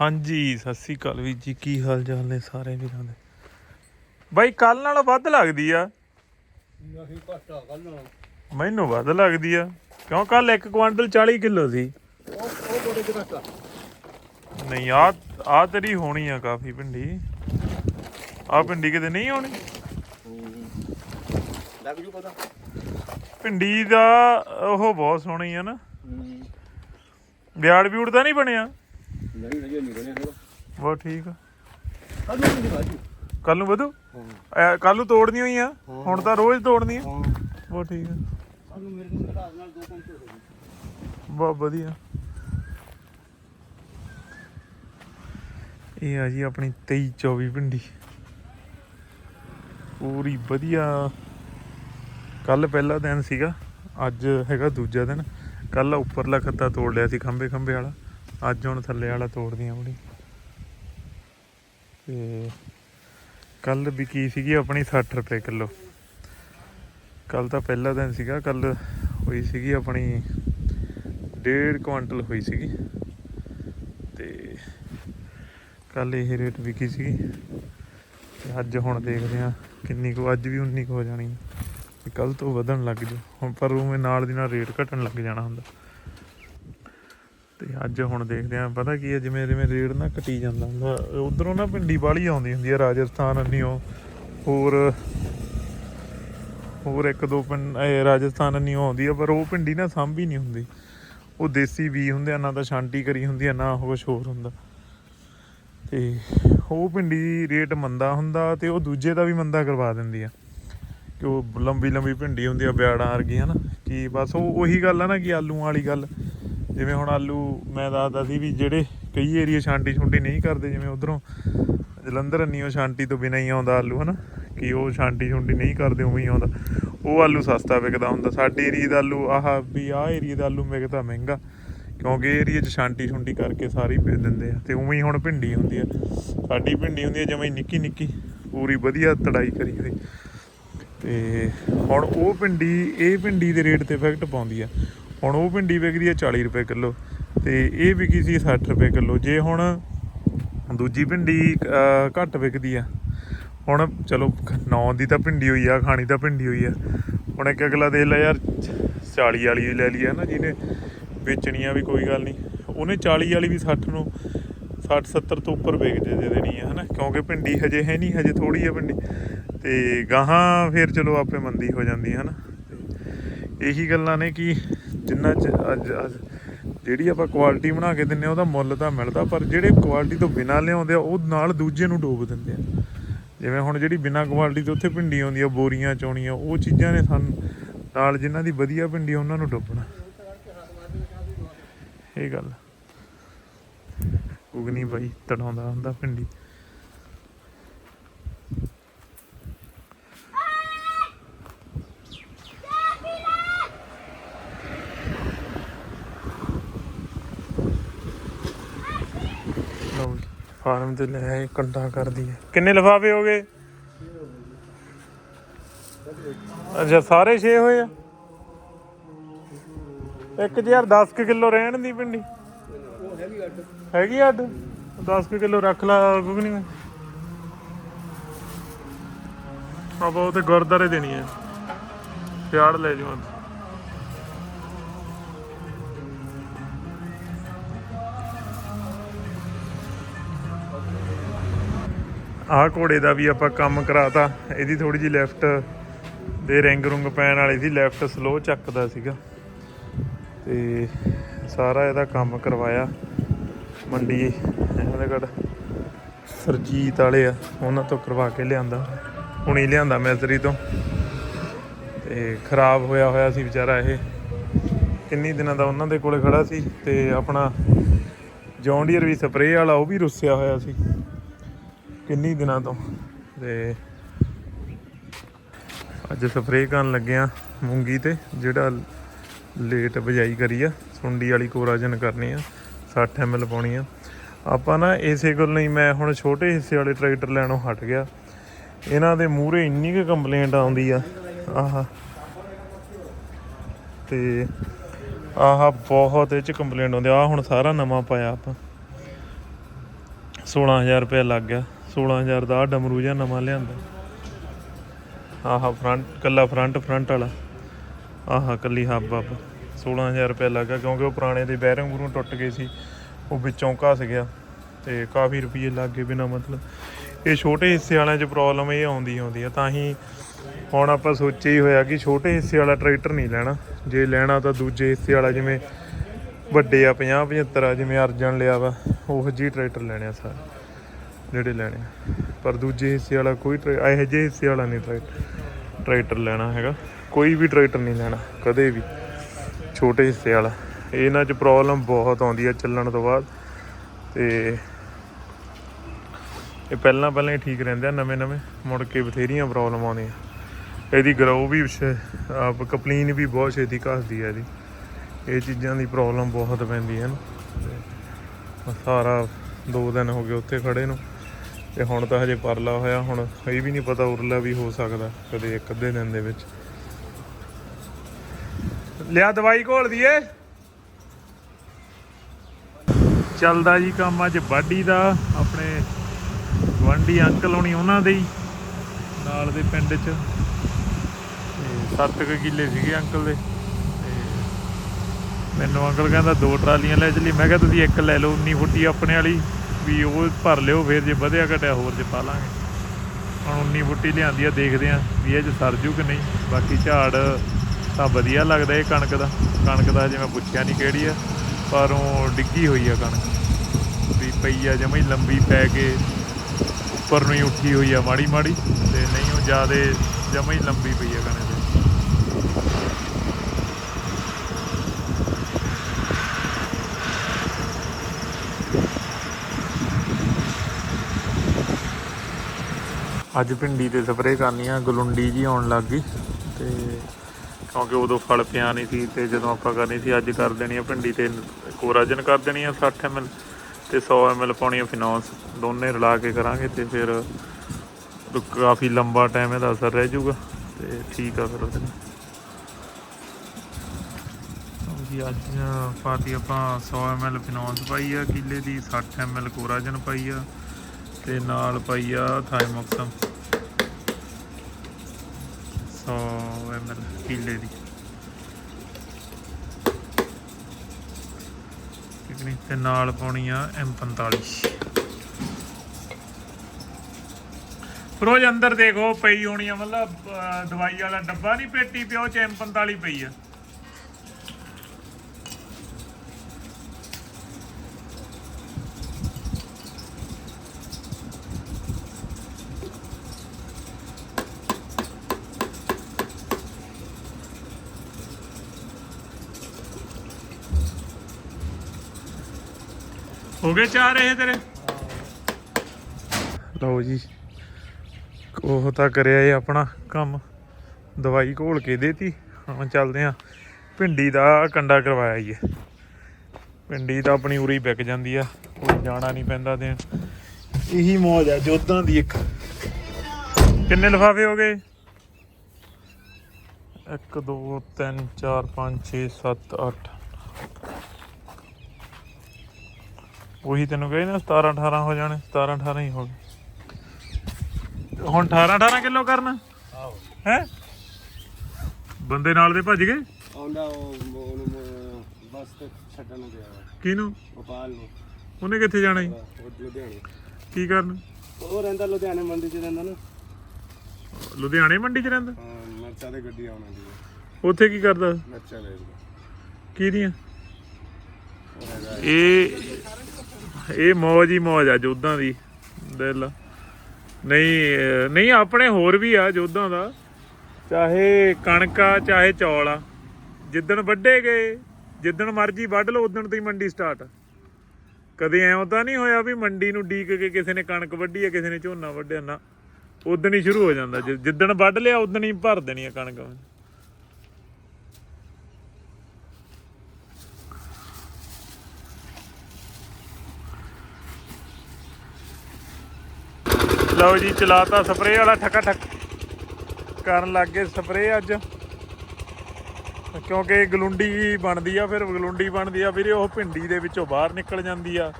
ਹਾਂਜੀ ਸਤਿ ਸ੍ਰੀ ਅਕਾਲ ਵੀਰ ਜੀ ਕੀ ਹਾਲ ਚਾਲ ਨੇ ਸਾਰੇ ਵੀਰਾਂ ਦੇ? ਬਾਈ ਕੱਲ ਨਾਲੋਂ ਵੱਧ ਲੱਗਦੀ ਆ। ਨਹੀਂ ਘਟਾ ਕੱਲ ਨੂੰ ਮੈਨੂੰ ਵੱਧ ਲੱਗਦੀ ਆ। ਕਿਉਂ ਕੱਲ 1 ਕੁਆਂਟਲ 40 ਕਿਲੋ ਸੀ। ਉਹ ਉਹ ਬੜੇ ਤੇ ਘਟਾ ਨਹੀਂ ਆ ਆ ਤੇਰੀ ਹੋਣੀ ਆ ਕਾਫੀ ਭਿੰਡੀ। ਆ ਭਿੰਡੀ ਕਿਤੇ ਨਹੀਂ ਹੋਣੀ? ਲੱਗ ਜੂ ਪਤਾ ਭਿੰਡੀ ਦਾ ਉਹ ਬਹੁਤ ਸੋਹਣੀ ਆ ਨਾ। ਵਿਆੜ ਵਿਊੜ ਤਾਂ ਨਹੀਂ ਬਣਿਆ? ਨਹੀਂ ਨਹੀਂ ਨਹੀਂ ਬਣੇ ਹੈਗਾ। ਬਹੁਤ ਠੀਕ ਕੱਲ ਨੂੰ ਨਹੀਂ ਬਾਜੂ ਕੱਲ ਨੂੰ ਵਧੂ? ਕੱਲ ਨੂੰ ਤੋੜਨੀ ਹੋਈ ਆ? ਹੁਣ ਤਾਂ ਰੋਜ਼ ਤੋੜਨੀ ਆ? ਬਹੁਤ ਠੀਕ ਆ। ਕੱਲ ਨੂੰ ਮੇਰੇ ਨੂੰ ਘਟਾ ਨਾਲ ਦੋ ਘੰਟੇ ਹੋ ਗਏ ਬਹੁਤ ਵਧੀਆ। ਇਹ ਆ ਜੀ ਆਪਣੀ 23 24 ਭਿੰਡੀ। ਪੂਰੀ ਵਧੀਆ। ਕੱਲ ਪਹਿਲਾ ਦਿਨ ਸੀਗਾ ਅੱਜ ਹੈਗਾ ਦੂਜਾ ਦਿਨ। ਕੱਲ ਉੱਪਰਲਾ ਖੱਤਾ ਤੋੜ ਲਿਆ ਸੀ ਖੰਬੇ ਖੰਬੇ ਵਾਲਾ। ਅੱਜ ਹੁਣ ਥੱਲੇ ਵਾਲਾ ਤੋੜਦੀਆਂ ਬੜੀ ਤੇ ਕੱਲ ਵਿਕੀ ਸੀਗੀ? ਆਪਣੀ 60 ਰੁਪਏ ਕਿਲੋ। ਕੱਲ ਤਾਂ ਪਹਿਲਾ ਦਿਨ ਸੀਗਾ। ਕੱਲ ਹੋਈ ਸੀਗੀ ਆਪਣੀ ਡੇਢ ਕੁਇੰਟਲ ਹੋਈ ਸੀਗੀ। ਤੇ ਕੱਲ ਇਹ ਰੇਟ ਵਿਕੀ ਸੀਗੀ। ਤੇ ਅੱਜ ਹੁਣ ਦੇਖਦੇ ਆ ਕਿੰਨੀ ਕੁ ਅੱਜ ਵੀ 19 ਕੁ ਹੋ ਜਾਣੀ। ਤੇ ਕੱਲ ਤੋਂ ਵਧਣ ਲੱਗ ਜੂ ਹੁਣ ਪਰ ਉਵੇਂ ਨਾਲ ਦੀ ਨਾਲ ਰੇਟ ਘਟਣ ਲੱਗ ਜਾਣਾ ਹੁੰਦਾ। ਤੇ ਅੱਜ ਹੁਣ ਦੇਖਦੇ ਆ ਪਤਾ ਕੀ ਹੈ, ਜਿਵੇਂ ਜਿਵੇਂ ਰੇਟ ਨਾ ਘਟੀ ਜਾਂਦਾ ਹੁੰਦਾ, ਉਧਰੋਂ ਨਾ ਪਿੰਡੀ ਬਾਲੀ ਆਉਂਦੀ ਹੁੰਦੀ ਹੈ, ਰਾਜਸਥਾਨ ਅੰਨੀਓ ਹੋਰ ਹੋਰ ਇੱਕ ਦੋ ਪਿੰਡ ਰਾਜਸਥਾਨ ਨਹੀਂ ਆਉਂਦੀ ਆ, ਪਰ ਉਹ ਪਿੰਡੀ ਨਾ ਸਾਂਭੀ ਨਹੀਂ ਹੁੰਦੀ। ਉਹ ਦੇਸੀ ਵੀ ਹੁੰਦੇ ਆ, ਨਾ ਤਾਂ ਛਾਂਟੀ ਕਰੀ ਹੁੰਦੀ ਆ, ਨਾ ਉਹ ਕੁਛ ਹੋਰ ਹੁੰਦਾ। ਤੇ ਉਹ ਪਿੰਡੀ ਰੇਟ ਮੰਦਾ ਹੁੰਦਾ ਤੇ ਉਹ ਦੂਜੇ ਦਾ ਵੀ ਮੰਦਾ ਕਰਵਾ ਦਿੰਦੀ ਆ। ਕਿ ਉਹ ਲੰਬੀ ਲੰਬੀ ਭਿੰਡੀ ਹੁੰਦੀ ਆ, ਬਿਆੜਾਂ ਵਰਗੀ ਹਨਾ ਕਿ ਬਸ ਉਹ ਉਹੀ ਗੱਲ ਆ ਨਾ, ਕਿ ਆਲੂਆਂ ਵਾਲੀ ਗੱਲ। ਜਿਵੇਂ ਹੁਣ ਆਲੂ ਮੈਂ ਦੱਸਦਾ ਸੀ ਵੀ ਜਿਹੜੇ ਕਈ ਏਰੀਆ ਛਾਂਟੀ ਛੁੰਟੀ ਨਹੀਂ ਕਰਦੇ, ਜਿਵੇਂ ਉਧਰੋਂ ਜਲੰਧਰ ਅੰਨੀਓ ਛਾਂਟੀ ਤੋਂ ਬਿਨਾਂ ਹੀ ਆਉਂਦਾ ਆਲੂ, ਹਨਾ? ਕਿ ਉਹ ਛਾਂਟੀ ਛੁੰਟੀ ਨਹੀਂ ਕਰਦੇ, ਉਵੇਂ ਹੀ ਆਉਂਦਾ। ਉਹ ਆਲੂ ਸਸਤਾ ਵਿਕਦਾ ਹੁੰਦਾ। ਸਾਡੇ ਏਰੀਆ ਦਾ ਆਲੂ ਆਹ ਵੀ ਆਹ ਏਰੀਆ ਦਾ ਆਲੂ ਵਿਕਦਾ ਮਹਿੰਗਾ, ਕਿਉਂਕਿ ਏਰੀਆ 'ਚ ਛਾਂਟੀ ਛੁੰਟੀ ਕਰਕੇ ਸਾਰੇ ਹੀ ਵੇਚ ਦਿੰਦੇ ਆ। ਤੇ ਉਵੇਂ ਹੀ ਹੁਣ ਭਿੰਡੀ ਹੁੰਦੀ ਆ। ਸਾਡੀ ਭਿੰਡੀ ਹੁੰਦੀ ਆ ਜਿਵੇਂ ਨਿੱਕੀ ਨਿੱਕੀ, ਪੂਰੀ ਵਧੀਆ ਤੜਾਈ ਕਰੀ ਹੋਈ। ਤੇ ਹੁਣ ਉਹ ਭਿੰਡੀ, ਇਹ ਭਿੰਡੀ ਦੇ ਰੇਟ ਤੇ ਇਫੈਕਟ ਪਾਉਂਦੀ ਆ। ਹੁਣ ਉਹ ਭਿੰਡੀ ਵਿਕਦੀ ਹੈ 40 ਰੁਪਏ ਕਿਲੋ ਤੇ ਇਹ ਵਿਕੀ ਸੀ 60 ਰੁਪਏ ਕਿਲੋ। ਜੇ ਹੁਣ ਦੂਜੀ ਭਿੰਡੀ ਘੱਟ ਵਿਕਦੀ ਆ, ਹੁਣ ਚਲੋ ਨੌ ਦੀ ਤਾਂ ਭਿੰਡੀ ਹੋਈ ਆ, ਖਾਣੀ ਤਾਂ ਭਿੰਡੀ ਹੋਈ ਆ, ਹੁਣ ਇੱਕ ਅਗਲਾ ਦੇਖ ਲੈ ਯਾਰ 40 ਵਾਲੀ ਹੀ ਲੈ ਲਈ ਹੈ ਨਾ ਜਿਹਨੇ ਵੇਚਣੀਆਂ ਵੀ ਕੋਈ ਗੱਲ ਨਹੀਂ। ਉਹਨੇ 40 ਵਾਲੀ ਵੀ 60 ਨੂੰ 60 70 ਤੋਂ ਉੱਪਰ ਵੇਚ ਦੇ ਦੇ ਦੇਣੀ ਹੈ ਹਨਾ? ਕਿਉਂਕਿ ਭਿੰਡੀ ਹਜੇ ਹੈ ਨਹੀਂ, ਹਜੇ ਥੋੜੀ ਆ ਭਿੰਡੀ। ਤੇ ਗਾਹਾਂ ਫਿਰ ਚਲੋ ਆਪੇ ਮੰਦੀ ਹੋ ਜਾਂਦੀ ਹੈ ਹਨਾ? ਇਹੀ ਗੱਲਾਂ ਨੇ ਕਿ ਜਿੰਨਾ ਚ ਅੱਜ ਅੱਜ ਜਿਹੜੀ ਆਪਾਂ ਕੁਆਲਿਟੀ ਬਣਾ ਕੇ ਦਿੰਨੇ ਆ, ਉਹਦਾ ਮੁੱਲ ਤਾਂ ਮਿਲਦਾ, ਪਰ ਜਿਹੜੇ ਕੁਆਲਿਟੀ ਤੋਂ ਬਿਨਾਂ ਲਿਆਉਂਦੇ ਆ, ਉਹ ਨਾਲ ਦੂਜੇ ਨੂੰ ਡੋਬ ਦਿੰਦੇ ਆ। ਜਿਵੇਂ ਹੁਣ ਜਿਹੜੀ ਬਿਨਾਂ ਕੁਆਲਿਟੀ ਤੋਂ ਉੱਥੇ ਭਿੰਡੀ ਆਉਂਦੀ ਆ ਬੋਰੀਆਂ, ਚੋਣੀਆਂ, ਉਹ ਚੀਜ਼ਾਂ ਨੇ ਸਾਨੂੰ ਨਾਲ ਜਿਨ੍ਹਾਂ ਦੀ ਵਧੀਆ ਭਿੰਡੀ ਉਹਨਾਂ ਨੂੰ ਡੋਬਣਾ। ਇਹ ਗੱਲ। ਉਗਨੀ ਬਾਈ ਤੜਾਉਂਦਾ ਹੁੰਦਾ ਭਿੰਡੀ ਲਓ ਜੀ, ਫਾਰਮ ਤੇ ਲੈ ਆਏ, ਕੰਡਾ ਕਰਦੀ ਹੈ ਕਿੰਨੇ ਲਫਾਫੇ ਹੋ ਗਏ? ਅੱਛਾ, ਸਾਰੇ 6 ਹੋਏ ਆ? ਇੱਕ ਚ ਯਾਰ 10 ਕਿਲੋ ਰਹਿਣ ਦੀ ਪਿੰਡੀ। ਉਹ ਹੈਗੀ ਅੱਡ? ਹੈਗੀ ਅੱਡ 10 ਕਿਲੋ ਰੱਖ ਲਾ ਕੁਝ ਨਹੀਂ ਆਪਾਂ ਉਹ ਤੇ ਗੁਰਦਾਰੇ ਦੇਣੀ ਹੈ ਪਿਆੜ ਲੈ ਜਾਵਾਂ ਆਹ ਘੋੜੇ ਦਾ ਵੀ ਆਪਾਂ ਕੰਮ ਕਰਾਤਾ। ਇਹਦੀ ਥੋੜੀ ਜਿਹੀ ਲੈਫਟ ਦੇ ਰਿੰਗ ਰੁੰਗ ਪੈਣ ਵਾਲੀ ਸੀ ਲੈਫਟ ਸਲੋ ਚੱਕਦਾ ਸੀਗਾ। ਤੇ ਸਾਰਾ ਇਹਦਾ ਕੰਮ ਕਰਵਾਇਆ। ਮੰਡੀ ਇਹਨਾਂ ਦੇ ਸਰਜੀਤ ਵਾਲੇ ਆ, ਉਹਨਾਂ ਤੋਂ ਕਰਵਾ ਕੇ ਲਿਆਂਦਾ। ਹੁਣੀ ਲਿਆਂਦਾ ਮੈਸਰੀ ਤੋਂ। ਤੇ ਖਰਾਬ ਹੋਇਆ ਹੋਇਆ ਸੀ ਵਿਚਾਰਾ ਇਹ। ਕਿੰਨੀ ਦਿਨਾਂ ਦਾ ਉਹਨਾਂ ਦੇ ਕੋਲੇ ਖੜਾ ਸੀ ਤੇ ਆਪਣਾ ਜੌਂਡੀਅਰ ਵੀ ਸਪਰੇਅ ਵਾਲਾ ਉਹ ਵੀ ਰੁੱਸਿਆ ਹੋਇਆ ਸੀ। ਕਿੰਨੀ ਦਿਨਾਂ ਤੋਂ? ਤੇ ਅੱਜ ਸਪਰੇਅ ਕਰਨ ਲੱਗਿਆ ਮੂੰਗੀ ਤੇ, ਜਿਹੜਾ ਲੇਟ ਬਜਾਈ ਕਰੀ ਆ, ਸੁੰਡੀ ਵਾਲੀ ਕੋਰਾਜਨ ਕਰਨੀ ਆ 60 ml ਪਾਉਣੀ ਆ। ਆਪਾਂ ਨਾ ਇਸੇ ਗੱਲ ਨਹੀਂ, ਮੈਂ ਹੁਣ ਛੋਟੇ ਹਿੱਸੇ ਵਾਲੇ ਟਰੈਕਟਰ ਲੈਣੋਂ ਹਟ ਗਿਆ। ਇਹਨਾਂ ਦੇ ਮੂਹਰੇ ਇੰਨੀ ਕੁ ਕੰਪਲੇਂਟ ਆਉਂਦੀ ਆ। ਆਹ। ਤੇ ਆਹ ਬਹੁਤ ਇਹ ਚ ਕੰਪਲੇਂਟ ਆਉਂਦੀ ਆ। ਆਹ ਹੁਣ ਸਾਰਾ ਨਵਾਂ ਪਾਇਆ ਆਪਾਂ। 16000 ਰੁਪਏ ਲੱਗ ਗਿਆ। 16000 ਦਾ ਆਹ ਡਮਰੂ ਜਿਹਾ ਨਵਾਂ ਲਿਆਂਦਾ। ਆਹ ਫਰੰਟ ਕੱਲਾ ਫਰੰਟ ਫਰੰਟ ਵਾਲਾ। ਆਹ ਕੱਲੀ ਹੱਬ ਹੱਬ 16000 ਰੁਪਏ ਲੱਗਾ ਕਿਉਂਕਿ ਉਹ ਪੁਰਾਣੇ ਦੇ ਬੈਰਿੰਗ ਬੂਰੋਂ ਟੁੱਟ ਗਏ ਸੀ। ਉਹ ਵਿੱਚੋਂ ਘਸ ਗਿਆ ਤੇ ਕਾਫੀ ਰੁਪਏ ਲੱਗ ਗਏ ਬਿਨਾ ਮਤਲਬ। ਇਹ ਛੋਟੇ ਹਿੱਸੇ ਵਾਲਿਆਂ 'ਚ ਪ੍ਰੋਬਲਮ ਇਹ ਆਉਂਦੀ ਆਉਂਦੀ ਆ। ਤਾਂ ਹੀ ਹੁਣ ਆਪਾਂ ਸੋਚਿਆ ਹੀ ਹੋਇਆ ਕਿ ਛੋਟੇ ਹਿੱਸੇ ਵਾਲਾ ਟਰੈਕਟਰ ਨਹੀਂ ਲੈਣਾ। ਜੇ ਲੈਣਾ ਤਾਂ ਦੂਜੇ ਹਿੱਸੇ ਵਾਲਾ ਜਿਵੇਂ ਵੱਡੇ ਆ 50 75 ਆ, ਜਿਵੇਂ ਅਰਜਨ ਲਿਆ ਵਾ, ਉਹ ਜਿਹੀ ਟਰੈਕਟਰ ਲੈਣੇ ਆ ਸਾਰੇ। ਜਿਹੜੇ ਲੈਣੇ ਆ। ਪਰ ਦੂਜੇ ਹਿੱਸੇ ਵਾਲਾ ਕੋਈ ਟਰੈ- ਇਹੋ ਜਿਹੇ ਹਿੱਸੇ ਵਾਲਾ ਨਹੀਂ ਟਰੈਕਟਰ ਟਰੈਕਟਰ ਲੈਣਾ ਹੈਗਾ। ਕੋਈ ਵੀ ਟਰੈਕਟਰ ਨਹੀਂ ਲੈਣਾ, ਕਦੇ ਵੀ। ਛੋਟੇ ਹਿੱਸੇ ਵਾਲਾ। ਇਹਨਾਂ 'ਚ ਪ੍ਰੋਬਲਮ ਬਹੁਤ ਆਉਂਦੀ ਹੈ ਚੱਲਣ ਤੋਂ ਬਾਅਦ। ਤੇ ਇਹ ਪਹਿਲਾਂ ਪਹਿਲਾਂ ਹੀ ਠੀਕ ਰਹਿੰਦੇ ਆ, ਨਵੇਂ ਨਵੇਂ। ਮੁੜ ਕੇ ਬਥੇਰੀਆਂ ਪ੍ਰੋਬਲਮ ਆਉਂਦੀਆਂ। ਇਹਦੀ ਗਰੋ ਵੀ ਆਪ ਕਪਲੀਨ ਵੀ ਬਹੁਤ ਛੇਤੀ ਘਸਦੀ ਹੈ ਇਹਦੀ। ਇਹ ਚੀਜ਼ਾਂ ਦੀ ਪ੍ਰੋਬਲਮ ਬਹੁਤ ਪੈਂਦੀ ਹੈ ਨਾ। ਸਾਰਾ ਦੋ ਦਿਨ ਹੋ ਗਏ ਉੱਥੇ ਖੜੇ ਨੂੰ। ਤੇ ਹੁਣ ਤਾਂ ਹਜੇ ਪਰਲਾ ਹੋਇਆ, ਹੁਣ ਇਹ ਵੀ ਨਹੀਂ ਪਤਾ ਉਰਲਾ ਵੀ ਹੋ ਸਕਦਾ ਕਦੇ ਇੱਕ ਅੱਧੇ ਦਿਨ ਦੇ ਵਿੱਚ। ਲਿਆ ਦਵਾਈ ਘੋਲ ਦਈਏ। ਚੱਲਦਾ ਜੀ ਕੰਮ ਅੱਜ ਵਾਢੀ ਦਾ, ਆਪਣੇ ਗਵੰਡੀ ਅੰਕਲ ਹੋਣੀ ਉਹਨਾਂ ਦੇ ਹੀ, ਨਾਲ ਦੇ ਪਿੰਡ 'ਚ। ਸੱਤ ਕੁ ਕਿੱਲੇ ਸੀਗੇ ਅੰਕਲ ਦੇ। ਤੇ ਮੈਨੂੰ ਅੰਕਲ ਕਹਿੰਦਾ ਦੋ ਟਰਾਲੀਆਂ ਲੈ ਚਲੀ ਮੈਂ ਕਿਹਾ, ਤੁਸੀਂ ਇੱਕ ਲੈ ਲਓ 19 ਫੁੱਟੀ ਆਪਣੇ ਵਾਲੀ। ਵੀ ਉਹ ਭਰ ਲਿਓ, ਫਿਰ ਜੇ ਵਧਿਆ ਘਟਿਆ ਹੋਰ ਜੇ ਪਾ ਲਾਂਗੇ। ਹੁਣ 19 ਫੁੱਟੀ ਲਿਆਂਦੀ ਆ, ਦੇਖਦੇ ਆ ਵੀ ਇਹ ਚ ਸਰ ਜੂ ਕਿ ਨਹੀਂ। ਬਾਕੀ ਝਾੜ ਤਾਂ ਵਧੀਆ ਲੱਗਦਾ ਇਹ ਕਣਕ ਦਾ। ਕਣਕ ਦਾ ਹਜੇ ਮੈਂ ਪੁੱਛਿਆ ਨਹੀਂ ਕਿਹੜੀ ਆ, ਪਰ ਉਹ ਡਿੱਗੀ ਹੋਈ ਆ ਕਣਕ। ਵੀ ਪਈ ਆ ਜਮਾਂ ਹੀ ਲੰਬੀ ਪੈ ਕੇ ਉੱਪਰ ਨੂੰ ਹੀ ਉੱਠੀ ਹੋਈ ਆ ਮਾੜੀ ਮਾੜੀ ਤੇ ਨਹੀਂ, ਉਹ ਜਿਆਦੇ ਜਮਾਂ ਹੀ ਲੰਬੀ ਪਈ ਆ ਕਣਕ ਦੇ ਅੱਜ ਭਿੰਡੀ ਤੇ ਸਪਰੇਅ ਕਰਨੀ ਆ ਗਲੁੰਡੀ ਜੀ ਆਉਣ ਲੱਗ ਗਈ ਤੇ ਕਿਉਂਕਿ ਉਦੋਂ ਫਲ ਪਿਆ ਨਹੀਂ ਸੀ ਤੇ ਜਦੋਂ ਆਪਾਂ ਕਰਨੀ ਸੀ, ਅੱਜ ਕਰ ਦੇਣੀ ਆ ਭਿੰਡੀ ਤੇ ਕੋਰਾਜਨ ਕਰ ਦੇਣੀ ਆ 60 ml ਤੇ 100 ml ਪਾਉਣੀ ਆ ਫਿਨੌਂਸ। ਦੋਨੇ ਰਲਾ ਕੇ ਕਰਾਂਗੇ ਤੇ ਫਿਰ ਕਾਫੀ ਲੰਬਾ ਟਾਈਮ ਇਹਦਾ ਅਸਰ ਰਹਿ ਜਾਊਗਾ ਤੇ ਠੀਕ ਆ ਫਿਰ ਉਹਦੇ ਨਾਲ। ਜੀ, ਅੱਜ ਪਾਤੀ ਆਪਾਂ 100 ml ਫਿਨੌਂਸ ਪਾਈ ਆ, ਕਿੱਲੇ ਦੀ 60 ml ਕੋਰਾਜਨ ਪਾਈ ਆ। ਤੇ ਨਾਲ ਪਾਈ ਆ ਥਾਈਮੋਕਸਮ। 100 ml ਕਿੱਲੇ ਦੀ। ਠੀਕ ਨੀ? ਤੇ ਨਾਲ ਪਾਉਣੀ ਆ M45 ਫਰੋਜ ਅੰਦਰ ਦੇਖੋ, ਪਈ ਹੋਣੀ ਆ, ਮਤਲਬ ਦਵਾਈ ਵਾਲਾ ਡੱਬਾ ਨਹੀਂ ਪੇਟੀ ਪਿਓ ਚ M45 ਪਈ ਆ। ਹੋ ਗਏ ਚਾਹ ਰਹੇ ਤੇਰੇ। ਲਓ ਜੀ, ਉਹ ਤਾਂ ਕਰਿਆ ਇਹ ਆਪਣਾ ਕੰਮ। ਦਵਾਈ ਘੋਲ ਕੇ ਦੇਤੀ। ਹੁਣ ਚੱਲਦੇ ਆ ਭਿੰਡੀ ਦਾ ਕੰਡਾ ਕਰਵਾਇਆ ਹੀ ਭਿੰਡੀ ਤਾਂ ਆਪਣੀ ਉਰੀ ਵਿਕ ਜਾਂਦੀ ਆ। ਕੋਈ ਜਾਣਾ ਨਹੀਂ ਪੈਂਦਾ ਦੇਣ। ਇਹੀ ਮੌਜ ਆ, ਜੋਧਾਂ ਦੀ ਇੱਕ। ਕਿੰਨੇ ਲਿਫਾਫੇ ਹੋ ਗਏ? 1 2 3 4 5 6 7 8 ਉਹੀ ਤੈਨੂੰ ਕਹੇ ਨਾ 17 18 ਹੋ ਜਾਣੇ 17 18 ਹੀ ਹੋ ਗਏ। ਹੁਣ 18 18 ਕਿਲੋ ਕਰਨਾ? ਆਹੋ। ਹੈ? ਬੰਦੇ ਨਾਲ ਦੇ ਭੱਜ ਗਏ? ਆਉਂਦਾ ਉਹ ਬੱਸ ਤੇ ਛੱਡਣ ਗਿਆ। ਕਿਹਨੂੰ? ਗੋਪਾਲ ਨੂੰ। ਉਹਨੇ ਕਿੱਥੇ ਜਾਣਾ ਉਹ ਲੁਧਿਆਣੇ। ਕੀ ਕਰਨ? ਉਹ ਰਹਿੰਦਾ ਲੁਧਿਆਣੇ ਮੰਡੀ 'ਚ ਰਹਿੰਦਾ ਨਾ। ਲੁਧਿਆਣੇ ਮੰਡੀ 'ਚ ਰਹਿੰਦਾ? ਹਾਂ ਮਿਰਚਾਂ ਦੀ ਗੱਡੀ ਆਉਣ ਦੀ ਉੱਥੇ ਕੀ ਕਰਦਾ? ਮਿਰਚਾਂ ਵੇਚਦਾ। ਕੀ ਦੀਆਂ ਇਹ ਇਹ ਮੌਜ ਹੀ ਮੌਜ ਆ ਜੋਧਾਂ ਦੀ, ਦਿਲ। ਨਹੀਂ ਨਹੀਂ, ਆਪਣੇ ਹੋਰ ਵੀ ਆ ਜੋਧਾਂ ਦਾ। ਚਾਹੇ ਕਣਕ ਆ, ਚਾਹੇ ਚੌਲ ਆ। ਜਿੱਦਣ ਵੱਢੇ ਗਏ, ਜਿੱਦਣ ਮਰਜ਼ੀ ਵੱਢ ਲਓ, ਉਦਣ ਤੋਂ ਹੀ ਮੰਡੀ ਸਟਾਰਟ ਕਦੇ ਐਂ ਤਾਂ ਨਹੀਂ ਹੋਇਆ ਵੀ ਮੰਡੀ ਨੂੰ ਡੀਕ ਕੇ ਕਿਸੇ ਨੇ ਕਣਕ ਵੱਢੀ ਆ, ਕਿਸੇ ਨੇ ਝੋਨਾ ਵੱਢਿਆ। ਨਾ, ਉਦਣ ਹੀ ਸ਼ੁਰੂ ਹੋ ਜਾਂਦਾ। ਜਿ- ਜਿੱਦਣ ਵੱਢ ਲਿਆ, ਉਦਣ ਹੀ ਭਰ ਦੇਣੀ ਆ ਕਣਕ। ਲਓ ਜੀ, ਚਲਾਤਾ ਸਪਰੇਅ ਵਾਲਾ ਠੱਕਾ ਠੱਕ ਕਰਨ ਲੱਗ ਗਏ ਸਪਰੇਅ ਅੱਜ। ਕਿਉਂਕਿ ਗਲੁੰਡੀ ਬਣਦੀ ਆ, ਫਿਰ ਗਲੁੰਡੀ ਬਣਦੀ ਆ ਵੀਰੇ ਉਹ ਭਿੰਡੀ ਦੇ ਵਿੱਚੋਂ ਬਾਹਰ ਨਿਕਲ ਜਾਂਦੀ ਆ।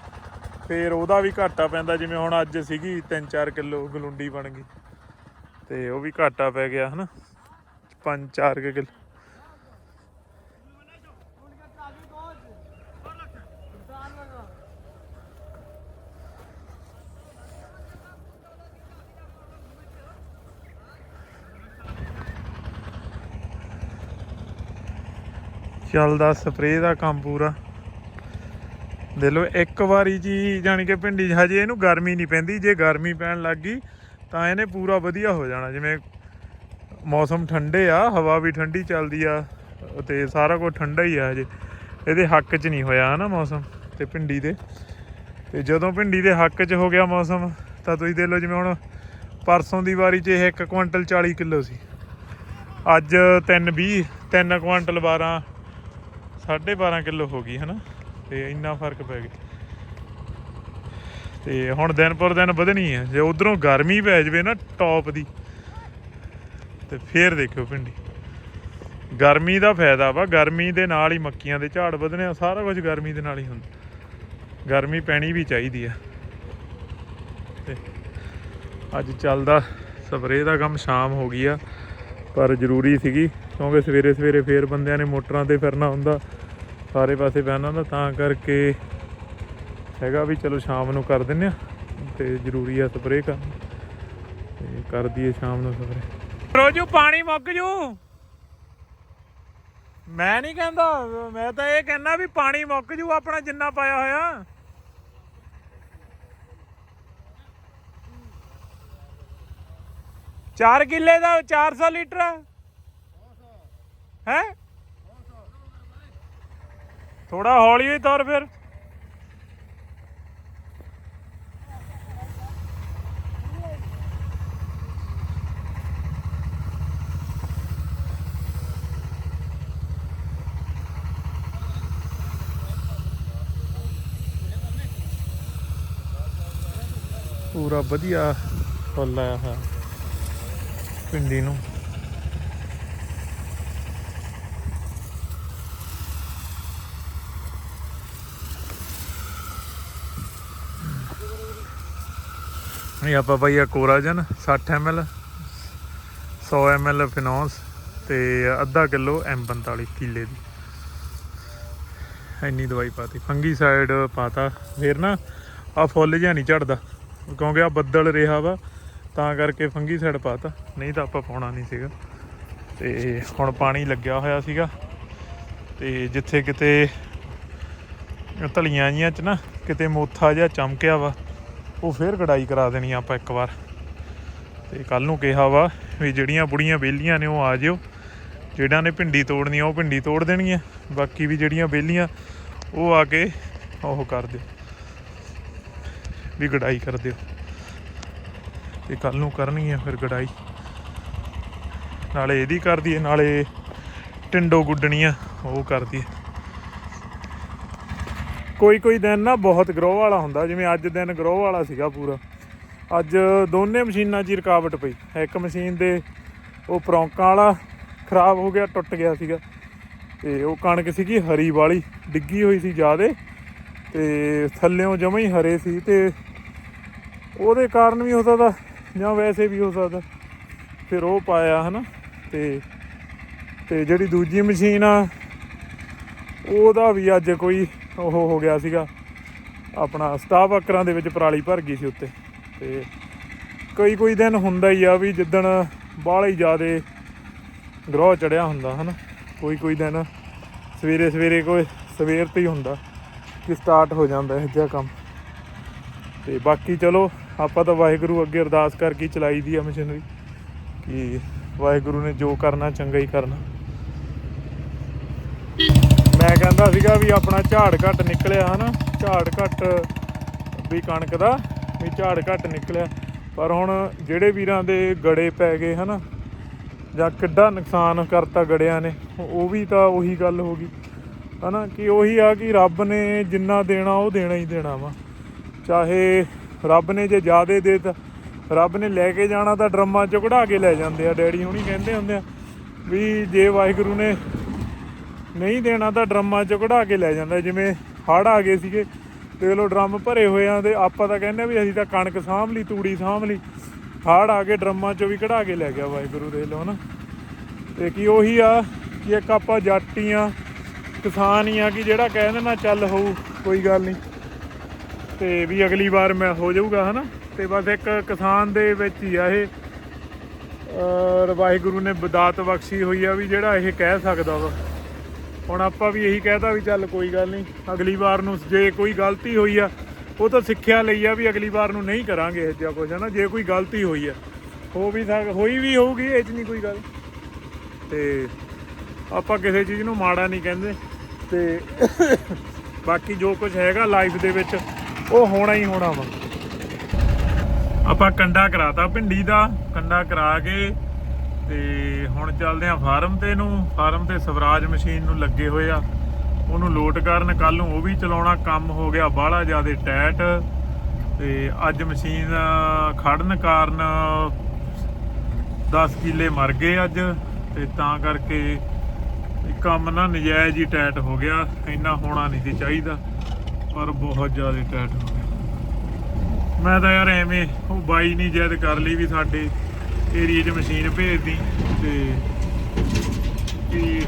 ਫਿਰ ਉਹਦਾ ਵੀ ਘਾਟਾ ਪੈਂਦਾ, ਜਿਵੇਂ ਹੁਣ ਅੱਜ ਸੀਗੀ 3-4 ਕਿਲੋ ਗਲੁੰਡੀ ਬਣ ਗਈ। ਤੇ ਉਹ ਵੀ ਘਾਟਾ ਪੈ ਗਿਆ, ਹਨਾ? 5-4 ਕਿਲੋ। ਚੱਲਦਾ ਸਪਰੇਅ ਦਾ ਕੰਮ ਪੂਰਾ। ਦੇ ਲੋ ਇੱਕ ਵਾਰੀ ਜੀ ਜਾਣੀ ਕਿ ਭਿੰਡੀ 'ਚ ਹਜੇ ਇਹਨੂੰ ਗਰਮੀ ਨਹੀਂ ਪੈਂਦੀ, ਜੇ ਗਰਮੀ ਪੈਣ ਲੱਗ ਗਈ ਤਾਂ ਇਹਨੇ ਪੂਰਾ ਵਧੀਆ ਹੋ ਜਾਣਾ। ਜਿਵੇਂ ਮੌਸਮ ਠੰਡੇ ਆ, ਹਵਾ ਵੀ ਠੰਡੀ ਚੱਲਦੀ ਆ ਤੇ ਸਾਰਾ ਕੁਝ ਠੰਡਾ ਹੀ ਆ ਹਜੇ। ਇਹਦੇ ਹੱਕ 'ਚ ਨਹੀਂ ਹੋਇਆ ਨਾ ਮੌਸਮ ਤੇ ਭਿੰਡੀ ਦੇ। ਤੇ ਜਦੋਂ ਭਿੰਡੀ ਦੇ ਹੱਕ 'ਚ ਹੋ ਗਿਆ ਮੌਸਮ, ਤਾਂ ਤੁਸੀਂ ਦੇਖ ਲਓ ਜਿਵੇਂ ਹੁਣ ਪਰਸੋਂ ਦੀ ਵਾਰੀ 'ਚ ਇਹ 1 ਕੁਇੰਟਲ 40 ਕਿਲੋ ਸੀ। ਅੱਜ 3 20 3 ਕੁਇੰਟਲ 12 12.5 ਕਿਲੋ ਹੋ ਗਈ, ਹਨਾ? ਤੇ ਇੰਨਾ ਫ਼ਰਕ ਪੈ ਗਿਆ। ਤੇ ਹੁਣ ਦਿਨ ਪਰ ਦਿਨ ਵਧਣੀ ਹੈ ਜੇ ਉਧਰੋਂ ਗਰਮੀ ਪੈ ਜਵੇ ਨਾ ਟੌਪ ਦੀ, ਤੇ ਫੇਰ ਦੇਖਿਓ ਭਿੰਡੀ। ਗਰਮੀ ਦਾ ਫਾਇਦਾ ਵਾ, ਗਰਮੀ ਦੇ ਨਾਲ ਹੀ ਮੱਕੀਆਂ ਦੇ ਝਾੜ ਵਧਣੇ ਆ, ਸਾਰਾ ਕੁਝ ਗਰਮੀ ਦੇ ਨਾਲ ਹੀ ਹੁੰਦਾ। ਗਰਮੀ ਪੈਣੀ ਵੀ ਚਾਹੀਦੀ ਆ। ਤੇ ਅੱਜ ਚੱਲਦਾ ਸਪਰੇਅ ਦਾ ਕੰਮ, ਸ਼ਾਮ ਹੋ ਗਈ ਆ, ਪਰ ਜ਼ਰੂਰੀ ਸੀਗੀ, ਕਿਉਂਕਿ ਸਵੇਰੇ ਸਵੇਰੇ ਫੇਰ ਬੰਦਿਆਂ ਨੇ ਮੋਟਰਾਂ ਤੇ ਫਿਰਨਾ ਹੁੰਦਾ। ਸਾਰੇ ਪਾਸੇ ਬਹਿਣਾ ਹੁੰਦਾ ਤਾਂ ਕਰਕੇ ਹੈਗਾ ਵੀ ਚਲੋ ਸ਼ਾਮ ਨੂੰ ਕਰ ਦਿੰਨੇ ਆ ਤੇ ਜ਼ਰੂਰੀ ਆ ਸਪਰੇਅ ਕਰਨੀ। ਤੇ ਕਰ ਦਈਏ ਸ਼ਾਮ ਨੂੰ ਸਪਰੇਅ। ਰੋਜੂ, ਪਾਣੀ ਮੁੱਕ ਜੂ। ਮੈਂ ਨਹੀਂ ਕਹਿੰਦਾ, ਮੈਂ ਤਾਂ ਇਹ ਕਹਿੰਦਾ ਵੀ ਪਾਣੀ ਮੁੱਕ ਜੂ, ਆਪਣਾ ਜਿੰਨਾ ਪਾਇਆ ਹੋਇਆ। ਚਾਰ ਕਿੱਲੇ ਦਾ 400 ਲੀਟਰ। ਹੈ? ਥੋੜਾ ਹੌਲੀ ਹੋਈ ਤੌਰ ਫਿਰ। ਪੂਰਾ ਵਧੀਆ ਫੁੱਲ ਆਇਆ ਹੈ ਪਿੰਡੀ ਨੂੰ। ਇਹ ਆਪਾਂ ਪਾਈ ਆ ਕੋਰਾਜਨ 60 ml 100 ml ਫਿਨੋਸ ਤੇ ਅੱਧਾ ਕਿਲੋ M45 ਕਿੱਲੇ ਦੀ। ਇੰਨੀ ਦਵਾਈ ਪਾਤੀ। ਫੰਗੀ ਸਾਈਡ ਪਾਤਾ। ਫੇਰ ਨਾ ਆ ਫੁੱਲ ਜਿਹਾ ਨਹੀਂ ਝੜਦਾ। ਕਿਉਂਕਿ ਆ ਬੱਦਲ ਰਿਹਾ ਵਾ, ਤਾਂ ਕਰਕੇ ਫੰਗੀ ਸਾਈਡ ਪਾਤਾ। ਨਹੀਂ ਤਾਂ ਆਪਾਂ ਪਾਉਣਾ ਨਹੀਂ ਸੀਗਾ। ਤੇ ਹੁਣ ਪਾਣੀ ਲੱਗਿਆ ਹੋਇਆ ਸੀਗਾ। ਤੇ ਜਿੱਥੇ ਕਿਤੇ ਧਲੀਆਂ ਜੀਆਂ ਚ ਨਾ ਕਿਤੇ ਮੋਥਾ ਜਿਹਾ ਚਮਕਿਆ ਵਾ। ਉਹ ਫੇਰ ਕਢਾਈ ਕਰਾ ਦੇਣੀ ਆਪਾਂ ਇੱਕ ਵਾਰ। ਤੇ ਕੱਲ ਨੂੰ ਕਿਹਾ ਵਾ ਵੀ ਜਿਹੜੀਆਂ ਬੁੜੀਆਂ ਬੇਲੀਆਂ ਨੇ ਉਹ ਆ ਜਿਓ। ਜਿਹੜਾਂ ਨੇ ਭਿੰਡੀ ਤੋੜਨੀ ਉਹ ਭਿੰਡੀ ਤੋੜ ਦੇਣਗੀਆਂ। ਬਾਕੀ ਵੀ ਜਿਹੜੀਆਂ ਬੇਲੀਆਂ ਉਹ ਆ ਕੇ ਉਹ ਕਰ ਦਿਓ। ਵੀ ਗੜਾਈ ਕਰ ਦਿਓ। ਤੇ ਕੱਲ ਨੂੰ ਕਰਨੀ ਹੈ ਫਿਰ ਗੜਾਈ ਨਾਲੇ ਇਹਦੀ ਕਰ ਦਈਏ ਨਾਲੇ ਟਿੰਡੋ ਗੁੱਡਣੀਆਂ, ਉਹ ਕਰ ਦਈਏ ਕੋਈ ਕੋਈ ਦਿਨ ਨਾ ਬਹੁਤ ਗਰੋਹ ਵਾਲਾ ਹੁੰਦਾ, ਜਿਵੇਂ ਅੱਜ ਦਿਨ ਗਰੋਹ ਵਾਲਾ ਸੀਗਾ ਪੂਰਾ। ਅੱਜ ਦੋਨੇ ਮਸ਼ੀਨਾਂ 'ਚ ਹੀ ਰੁਕਾਵਟ ਪਈ। ਇੱਕ ਮਸ਼ੀਨ ਦੇ ਉਹ ਪ੍ਰੌਂਕਾਂ ਵਾਲਾ ਖਰਾਬ ਹੋ ਗਿਆ, ਟੁੱਟ ਗਿਆ ਸੀਗਾ। ਤੇ ਉਹ ਕਣਕ ਸੀਗੀ ਹਰੀ ਵਾਲੀ, ਡਿੱਗੀ ਹੋਈ ਸੀ ਜਿਆਦੇ। ਤੇ ਥੱਲਿਓਂ ਜਮਾਂ ਹੀ ਹਰੇ ਸੀ ਤੇ ਉਹਦੇ ਕਾਰਨ ਵੀ ਹੋ ਸਕਦਾ ਜਾਂ ਵੈਸੇ ਵੀ ਹੋ ਸਕਦਾ। ਫਿਰ ਉਹ ਪਾਇਆ ਹਨਾ, ਤੇ ਤੇ ਜਿਹੜੀ ਦੂਜੀ ਮਸ਼ੀਨ ਆ, ਉਹਦਾ ਵੀ ਅੱਜ ਕੋਈ ਉਹ ਹੋ ਗਿਆ ਸੀਗਾ। ਆਪਣਾ ਸਟਾਫ ਅੱਕਰਾਂ ਦੇ ਵਿੱਚ ਪਰਾਲੀ ਭਰ ਗਈ ਸੀ ਉੱਤੇ। ਤੇ ਕਈ ਕੋਈ ਦਿਨ ਹੁੰਦਾ ਹੀ ਆ ਵੀ ਜਿੱਦਣ ਬਾਹਲਾ ਹੀ ਜ਼ਿਆਦੇ ਗਰੋਹ ਚੜਿਆ ਹੁੰਦਾ, ਹਨਾ। ਕੋਈ ਕੋਈ ਦਿਨ ਸਵੇਰੇ ਸਵੇਰੇ ਕੋਈ ਸਵੇਰ ਤੇ ਹੀ ਹੁੰਦਾ ਕਿ ਸਟਾਰਟ ਹੋ ਜਾਂਦਾ ਇਹ ਜਿਹਾ ਕੰਮ। ਤੇ ਬਾਕੀ ਚਲੋ, ਆਪਾਂ ਤਾਂ ਵਾਹਿਗੁਰੂ ਅੱਗੇ ਅਰਦਾਸ ਕਰਕੇ ਚਲਾਈ ਦੀ ਆ ਮਸ਼ੀਨਰੀ, ਕਿ ਵਾਹਿਗੁਰੂ ਨੇ ਜੋ ਕਰਨਾ ਚੰਗਾ ਹੀ ਕਰਨਾ। ਮੈਂ ਕਹਿੰਦਾ ਸੀਗਾ ਵੀ ਆਪਣਾ ਝਾੜ ਘੱਟ ਨਿਕਲਿਆ ਹਨਾ, ਝਾੜ ਘੱਟ ਵੀ ਕਣਕ ਦਾ, ਵੀ ਝਾੜ ਘੱਟ ਨਿਕਲਿਆ। ਪਰ ਹੁਣ ਜਿਹੜੇ ਵੀਰਾਂ ਦੇ ਗੜੇ ਪੈ ਗਏ ਹਨਾ, ਜਾਂ ਕਿੱਡਾ ਨੁਕਸਾਨ ਕਰਤਾ ਗੜਿਆਂ ਨੇ, ਉਹ ਵੀ ਤਾਂ ਉਹੀ ਗੱਲ ਹੋ ਗਈ। ਹਨਾ, ਕਿ ਉਹੀ ਆ ਕਿ ਰੱਬ ਨੇ ਜਿੰਨਾ ਦੇਣਾ, ਉਹ ਦੇਣਾ ਹੀ ਦੇਣਾ ਵਾ। ਚਾਹੇ ਰੱਬ ਨੇ ਜੇ ਜ਼ਿਆਦੇ ਦੇ ਤਾਂ ਰੱਬ ਨੇ ਲੈ ਕੇ ਜਾਣਾ ਤਾਂ ਡਰਮਾਂ 'ਚ ਕਢਾ ਕੇ ਲੈ ਜਾਂਦੇ ਆ, ਡੈਡੀ ਹੁਣੀ ਕਹਿੰਦੇ ਹੁੰਦੇ ਆ ਵੀ ਜੇ ਵਾਹਿਗੁਰੂ ਨੇ ਨਹੀਂ ਦੇਣਾ ਤਾਂ ਡਰਮਾਂ ਚੋਂ ਕਢਾ ਕੇ ਲੈ ਜਾਂਦਾ, ਜਿਵੇਂ ਹੜ੍ਹ ਆ ਗਏ ਸੀਗੇ ਦੇਖ ਲਓ ਡਰਮ ਭਰੇ ਹੋਏ ਆ ਤੇ ਆਪਾਂ ਤਾਂ ਕਹਿੰਦੇ ਆ ਵੀ ਅਸੀਂ ਤਾਂ ਕਣਕ ਸਾਂਭ ਲਈ, ਤੂੜੀ ਸਾਂਭ ਲਈ। ਹਾੜ ਆ ਕੇ ਡਰਮਾਂ ਚੋਂ ਵੀ ਕਢਾ ਕੇ ਲੈ ਗਿਆ ਵਾਹਿਗੁਰੂ ਦੇ ਲੋ ਨਾ ਤੇ ਕੀ ਉਹੀ ਆ ਕਿ ਇੱਕ ਆਪਾਂ ਜਾਟੀ ਆ ਕਿਸਾਨ ਹੀ ਆ ਕਿ ਜਿਹੜਾ ਕਹਿ ਦੇਣਾ ਚੱਲ ਹੋਊ, ਕੋਈ ਗੱਲ ਨਹੀਂ। ਤੇ ਵੀ ਅਗਲੀ ਵਾਰ ਮੈਂ ਹੋ ਜਾਊਗਾ ਹਨਾ। ਤੇ ਬਸ ਇੱਕ ਕਿਸਾਨ ਦੇ ਵਿੱਚ ਹੀ ਆ ਇਹ। ਵਾਹਿਗੁਰੂ ਨੇ ਬਦਾਤ ਬਖਸ਼ੀ ਹੋਈ ਆ ਵੀ ਜਿਹੜਾ ਇਹ ਕਹਿ ਸਕਦਾ ਵਾ। ਹੁਣ ਆਪਾਂ ਵੀ ਇਹੀ ਕਹਿਤਾ ਵੀ ਚੱਲ ਕੋਈ ਗੱਲ ਨਹੀਂ ਅਗਲੀ ਵਾਰ ਨੂੰ ਜੇ ਕੋਈ ਗਲਤੀ ਹੋਈ ਆ, ਉਹ ਤਾਂ ਸਿੱਖਿਆ ਲਈ ਆ ਵੀ ਅਗਲੀ ਵਾਰ ਨੂੰ ਨਹੀਂ ਕਰਾਂਗੇ ਇਹ ਜਿਹਾ ਕੁਝ ਹਨਾ? ਜੇ ਕੋਈ ਗਲਤੀ ਹੋਈ ਆ, ਹੋ ਵੀ ਸਕ, ਹੋਈ ਵੀ ਹੋਊਗੀ, ਇਹ 'ਚ ਨਹੀਂ ਕੋਈ ਗੱਲ। ਤੇ ਆਪਾਂ ਕਿਸੇ ਚੀਜ਼ ਨੂੰ ਮਾੜਾ ਨਹੀਂ ਕਹਿੰਦੇ, ਤੇ ਬਾਕੀ ਜੋ ਕੁਝ ਹੈਗਾ ਲਾਈਫ ਦੇ ਵਿੱਚ, ਉਹ ਹੋਣਾ ਹੀ ਹੋਣਾ ਵਾ। ਆਪਾਂ ਕੰਡਾ ਕਰਾਤਾ, ਭਿੰਡੀ ਦਾ ਕੰਡਾ ਕਰਾ ਕੇ ਤੇ ਹੁਣ ਚੱਲਦੇ ਆ ਫਾਰਮ ਤੇ ਨੂੰ। ਫਾਰਮ ਤੇ ਸਵਰਾਜ ਮਸ਼ੀਨ ਨੂੰ ਲੱਗੇ ਹੋਏ ਆ। ਉਹਨੂੰ ਲੋਟ ਕਰਨ ਕੱਲ ਨੂੰ ਉਹ ਵੀ ਚਲਾਉਣਾ। ਕੰਮ ਹੋ ਗਿਆ ਬਾਹਲਾ ਜ਼ਿਆਦਾ ਟੈਟ। ਤੇ ਅੱਜ ਮਸ਼ੀਨ ਖੜਨ ਕਾਰਨ 10 ਕਿੱਲੇ ਮਰ ਗਏ ਅੱਜ। ਤੇ ਤਾਂ ਕਰਕੇ ਕੰਮ ਨਾ ਨਜਾਇਜ਼ ਹੀ ਟੈਟ ਹੋ ਗਿਆ। ਇੰਨਾ ਹੋਣਾ ਨਹੀਂ ਸੀ ਚਾਹੀਦਾ, ਪਰ ਬਹੁਤ ਜ਼ਿਆਦਾ ਟੈਟ ਹੋ ਗਿਆ। ਮੈਂ ਤਾਂ ਯਾਰ ਐਵੇਂ ਉਹ ਬਾਈ ਨਹੀਂ ਜੈਦ ਕਰ ਲਈ ਵੀ ਸਾਡੇ ਏਰੀਏ 'ਚ ਮਸ਼ੀਨ ਭੇਜਦੀ ਤੇ ਕਿ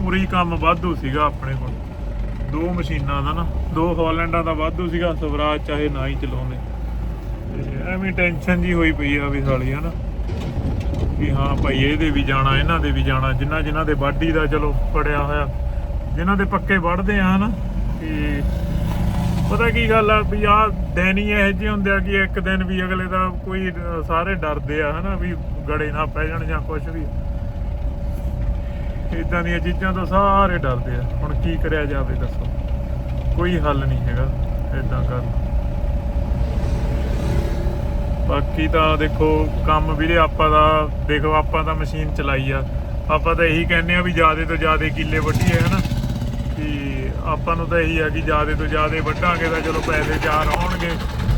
ਪੂਰੀ ਕੰਮ ਵਾਧੂ ਸੀਗਾ ਆਪਣੇ ਕੋਲ। ਦੋ ਮਸ਼ੀਨਾਂ ਦਾ ਨਾ, ਦੋ ਹਾਲੈਂਡਾਂ ਦਾ ਵਾਧੂ ਸੀਗਾ, ਸਵਰਾਜ ਚਾਹੇ ਨਾ ਹੀ ਚਲਾਉਂਦੇ। ਤੇ ਐਵੇਂ ਟੈਨਸ਼ਨ ਜੀ ਹੋਈ ਪਈ ਆ ਵੀ ਸਾਲੀ, ਹਨਾ। ਵੀ ਹਾਂ ਭਾਈ, ਇਹਦੇ ਵੀ ਜਾਣਾ, ਇਹਨਾਂ ਦੇ ਵੀ ਜਾਣਾ, ਜਿਨ੍ਹਾਂ ਜਿਨ੍ਹਾਂ ਦੇ ਵਾਢੀ ਦਾ ਚਲੋ ਪੜਿਆ ਹੋਇਆ। ਜਿਨ੍ਹਾਂ ਦੇ ਪੱਕੇ ਵੜਦੇ ਆ, ਹਨਾ। ਤੇ ਪਤਾ ਕੀ ਗੱਲ ਆ ਵੀ ਆ ਦੈਨੀ ਹੀ ਇਹੋ ਜਿਹੇ ਹੁੰਦੇ ਆ ਕਿ ਇੱਕ ਦਿਨ ਵੀ ਅਗਲੇ ਦਾ ਕੋਈ ਸਾਰੇ ਡਰਦੇ ਆ, ਹਨਾ, ਵੀ ਗੜੇ ਨਾ ਪੈ ਜਾਣ ਜਾਂ ਕੁਝ ਵੀ। ਇਦਾਂ ਦੀਆਂ ਚੀਜ਼ਾਂ ਤੋਂ ਸਾਰੇ ਡਰਦੇ ਆ। ਹੁਣ ਕੀ ਕਰਿਆ ਜਾਵੇ ਦੱਸੋ? ਕੋਈ ਹੱਲ ਨਹੀਂ ਹੈਗਾ ਇਦਾਂ ਕਰ ਬਾਕੀ ਤਾਂ ਦੇਖੋ, ਕੰਮ ਵੀਰੇ ਆਪਾਂ ਦਾ, ਦੇਖੋ ਆਪਾਂ ਤਾਂ ਮਸ਼ੀਨ ਚਲਾਈ ਆ। ਆਪਾਂ ਤਾਂ ਇਹੀ ਕਹਿੰਦੇ ਆ ਵੀ ਜਿਆਦੇ ਤੋਂ ਜਿਆਦੇ ਕਿੱਲੇ ਵੱਢੀਏ, ਹਨਾ। ਆਪਾਂ ਨੂੰ ਤਾਂ ਇਹੀ ਆ ਕਿ ਜਿਆਦੇ ਤੋਂ ਜਿਆਦੇ ਵੱਢਾਂਗੇ ਤਾਂ ਚਲੋ ਪੈਸੇ ਚਾਰ ਆਉਣਗੇ,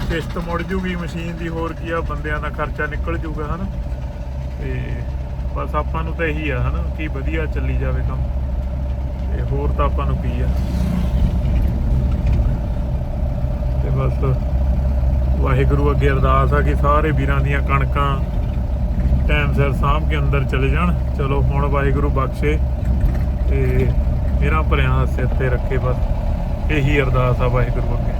ਕਿਸ਼ਤ ਮੁੜ ਜੂਗੀ, ਮਸ਼ੀਨ ਦੀ ਹੋਰ ਕੀ ਆ, ਬੰਦਿਆਂ ਦਾ ਖਰਚਾ ਨਿਕਲ ਜੂਗਾ, ਹਨਾ? ਤੇ ਬਸ ਆਪਾਂ ਨੂੰ ਤਾਂ ਇਹੀ ਆ, ਹਨਾ, ਕਿ ਵਧੀਆ ਚੱਲੀ ਜਾਵੇ ਕੰਮ। ਤੇ ਹੋਰ ਤਾਂ ਆਪਾਂ ਨੂੰ ਕੀ ਆ? ਤੇ ਬਸ ਵਾਹਿਗੁਰੂ ਅੱਗੇ ਅਰਦਾਸ ਆ ਕਿ ਸਾਰੇ ਵੀਰਾਂ ਦੀਆਂ ਕਣਕਾਂ ਟਾਈਮ ਸਿਰ ਸਾਂਭ ਕੇ ਅੰਦਰ ਚਲੇ ਜਾਣ। ਚਲੋ ਹੁਣ ਵਾਹਿਗੁਰੂ ਬਖਸ਼ੇ ਤੇ ਮੇਰਾ ਭਰਿਆਂ ਸਿਰ ਤੇ ਰੱਖੇ ਬਸ। ਇਹੀ ਅਰਦਾਸ ਆ ਵਾਹਿਗੁਰੂ ਅੱਗੇ।